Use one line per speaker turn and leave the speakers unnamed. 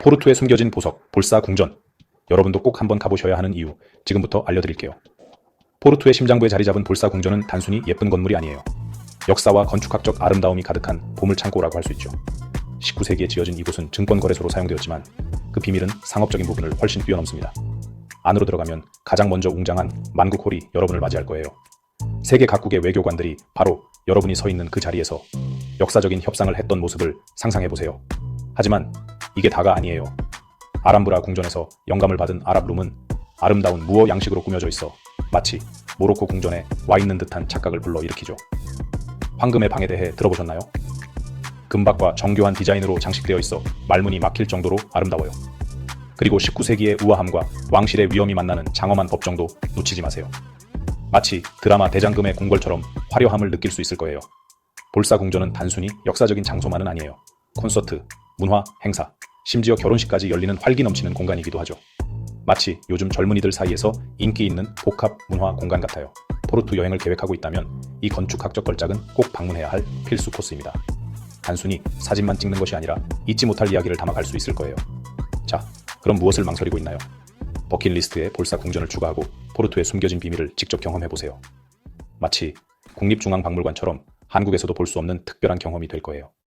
포르투에 숨겨진 보석, 볼사 궁전. 여러분도 꼭 한번 가보셔야 하는 이유, 지금부터 알려드릴게요. 포르투의 심장부에 자리 잡은 볼사 궁전은 단순히 예쁜 건물이 아니에요. 역사와 건축학적 아름다움이 가득한 보물 창고라고 할 수 있죠. 19세기에 지어진 이곳은 증권거래소로 사용되었지만 그 비밀은 상업적인 부분을 훨씬 뛰어넘습니다. 안으로 들어가면 가장 먼저 웅장한 만국홀이 여러분을 맞이할 거예요. 세계 각국의 외교관들이 바로 여러분이 서 있는 그 자리에서 역사적인 협상을 했던 모습을 상상해 보세요. 하지만 이게 다가 아니에요. 아람브라 궁전에서 영감을 받은 아랍룸은 아름다운 무어 양식으로 꾸며져 있어 마치 모로코 궁전에 와 있는 듯한 착각을 불러일으키죠. 황금의 방에 대해 들어보셨나요? 금박과 정교한 디자인으로 장식되어 있어 말문이 막힐 정도로 아름다워요. 그리고 19세기의 우아함과 왕실의 위엄이 만나는 장엄한 법정도 놓치지 마세요. 마치 드라마 대장금의 궁궐처럼 화려함을 느낄 수 있을 거예요. 볼사 궁전은 단순히 역사적인 장소만은 아니에요. 콘서트, 문화, 행사, 심지어 결혼식까지 열리는 활기 넘치는 공간이기도 하죠. 마치 요즘 젊은이들 사이에서 인기 있는 복합 문화 공간 같아요. 포르투 여행을 계획하고 있다면 이 건축학적 걸작은 꼭 방문해야 할 필수 코스입니다. 단순히 사진만 찍는 것이 아니라 잊지 못할 이야기를 담아갈 수 있을 거예요. 자, 그럼 무엇을 망설이고 있나요? 버킷리스트에 볼사 궁전을 추가하고 포르투의 숨겨진 비밀을 직접 경험해 보세요. 마치 국립중앙박물관처럼 한국에서도 볼 수 없는 특별한 경험이 될 거예요.